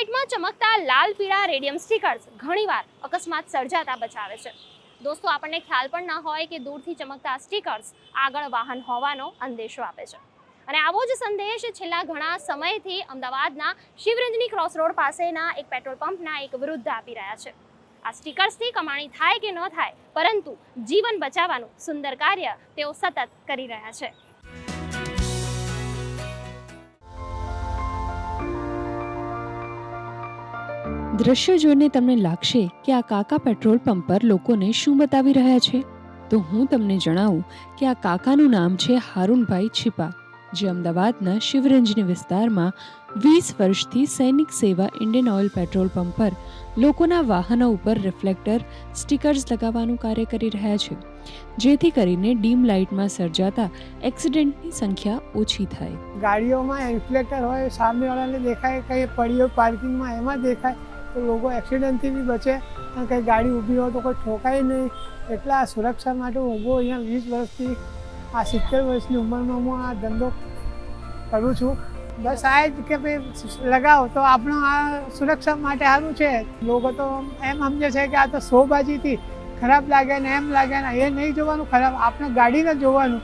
લાઇટમાં ચમકતા લાલ, પીળા radium stickers ઘણીવાર અકસ્માત સર્જાતા બચાવે છે. દોસ્તો, આપણને ખ્યાલ પણ ના હોય કે દૂરથી ચમકતા સ્ટીકર્સ આગળ વાહન હોવાનો અંદેશો આપે છે. અને આવો જ સંદેશ છેલ્લા ઘણા સમયથી અમદાવાદના શિવરંજની ક્રોસ રોડ પાસેના એક પેટ્રોલ પંપના એક વૃદ્ધ આપી રહ્યા છે. આ સ્ટીકર્સથી કમાણી થાય કે ન થાય, પરંતુ જીવન બચાવવાનું સુંદર કાર્ય તેઓ સતત કરી રહ્યા છે. દ્રશ્ય જોઈને તમને લાગશે કે આ કાકા પેટ્રોલ પંપ પર લોકોને શું બતાવી રહ્યા છે. તો હું તમને જણાવું કે આ કાકાનું નામ છે હારૂનભાઈ છીપા, જે અમદાવાદના શિવરંજની વિસ્તારમાં વીસ વર્ષથી સૈનિક સેવા ઇન્ડિયન ઓઇલ પેટ્રોલ પંપ પર લોકોના વાહનો ઉપર રિફ્લેક્ટર સ્ટીકર્સ લગાવવાનું કાર્ય કરી રહ્યા છે. જેથી કરીને ડીમ લાઇટમાં સર્જાતા એક્સિડન્ટની સંખ્યા ઓછી થાય. ગાડીઓમાં રિફ્લેક્ટર હોય સામેવાળાને દેખાય, કંઈ પડીઓ પાર્કિંગમાં એમાં દેખાય. તો લોકો એક્સિડન્ટથી બી બચે. અને કંઈ ગાડી ઊભી હોય તો કોઈ ઠોકાય નહીં. એટલા સુરક્ષા માટે ઊભો અહીંયા વીસ વર્ષથી, આ સિત્તેર વર્ષની ઉંમરમાં હું આ ધંધો કરું છું. બસ આ જ કે ભાઈ લગાવો. તો આપણો આ સુરક્ષા માટે સારું છે. લોકો તો એમ સમજે છે કે આ તો શોબાજીથી ખરાબ લાગે ને એમ લાગે ને એ નહીં જોવાનું ખરાબ. આપણે ગાડીને જોવાનું.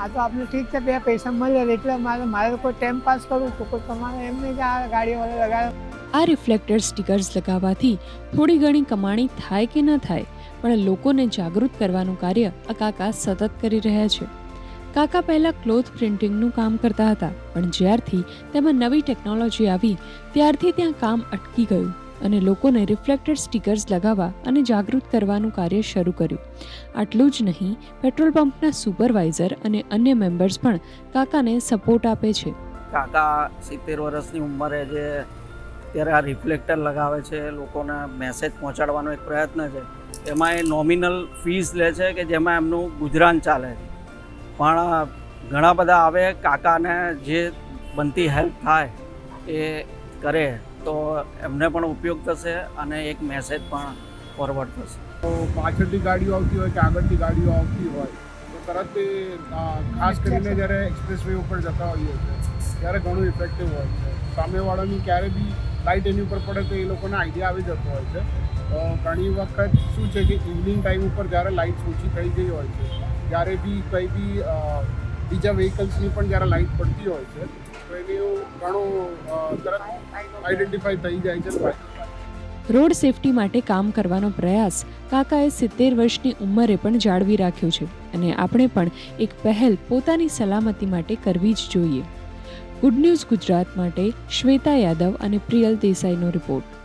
આ તો આપણે ઠીક છે, બે પૈસા મળે એટલે મારે મારે કોઈ ટાઈમ પાસ કરવું તો કોઈ તમારે એમ નહીં કે આ ગાડીવાળા લગાવે આ રિફ્લેક્ટર સ્ટીકર્સ લગાવવાથી થોડી ઘણી કમાણી થાય કે ન થાય, પણ લોકોને જાગૃત કરવાનું કાર્ય આ કાકા સતત કરી રહ્યા છે. કાકા પહેલાં ક્લોથ પ્રિન્ટિંગનું કામ કરતા હતા, પણ જ્યારથી તેમાં નવી ટેકનોલોજી આવી, ત્યારથી ત્યાં કામ અટકી ગયું અને લોકોને રિફ્લેક્ટર સ્ટીકર્સ લગાવવા અને જાગૃત કરવાનું કાર્ય શરૂ કર્યું. આટલું જ નહીં, પેટ્રોલ પંપના સુપરવાઇઝર અને અન્ય મેમ્બર્સ પણ કાકાને સપોર્ટ આપે છે. કાકા સિત્તેર વર્ષની ઉંમરે જે ત્યારે આ રિફ્લેક્ટર લગાવે છે લોકોને મેસેજ પહોંચાડવાનો એક પ્રયત્ન છે. એમાં એ નોમિનલ ફીસ લે છે કે જેમાં એમનું ગુજરાન ચાલે છે. પણ ઘણા બધા આવે કાકાને જે બનતી હેલ્પ થાય એ કરે તો એમને પણ ઉપયોગ થશે અને એક મેસેજ પણ ફોરવર્ડ થશે. તો પાછળથી ગાડીઓ આવતી હોય કે આગળથી ગાડીઓ આવતી હોય તો તરત ખાસ કરીને જ્યારે એક્સપ્રેસ વે ઉપર જતા હોઈએ છીએ ત્યારે ઘણું ઇફેક્ટિવ હોય છે. સામેવાળાની ક્યારે બી લાઇટ એની ઉપર પડે તો એ લોકોને આઈડિયા આવી જતો હોય છે. ઘણી વખત શું છે કે ઇવનિંગ ટાઈમ ઉપર જ્યારે લાઇટ ઓછી થઈ ગઈ હોય છે ત્યારે બી કંઈ બી બીજા વ્હીકલ્સની પણ જ્યારે લાઇટ પડતી હોય છે, તો એની ઘણું તરત આઈડેન્ટિફાઈ થઈ જાય છે. રોડ સેફટી માટે કામ કરવાનો પ્રયાસ કાકાએ સિત્તેર વર્ષની ઉંમરે પણ જાળવી રાખ્યો છે અને આપણે પણ એક પહેલ પોતાની સલામતી માટે કરવી જ જોઈએ. ગુડ ન્યૂઝ ગુજરાત માટે શ્વેતા યાદવ અને પ્રિયલ દેસાઈનો રિપોર્ટ.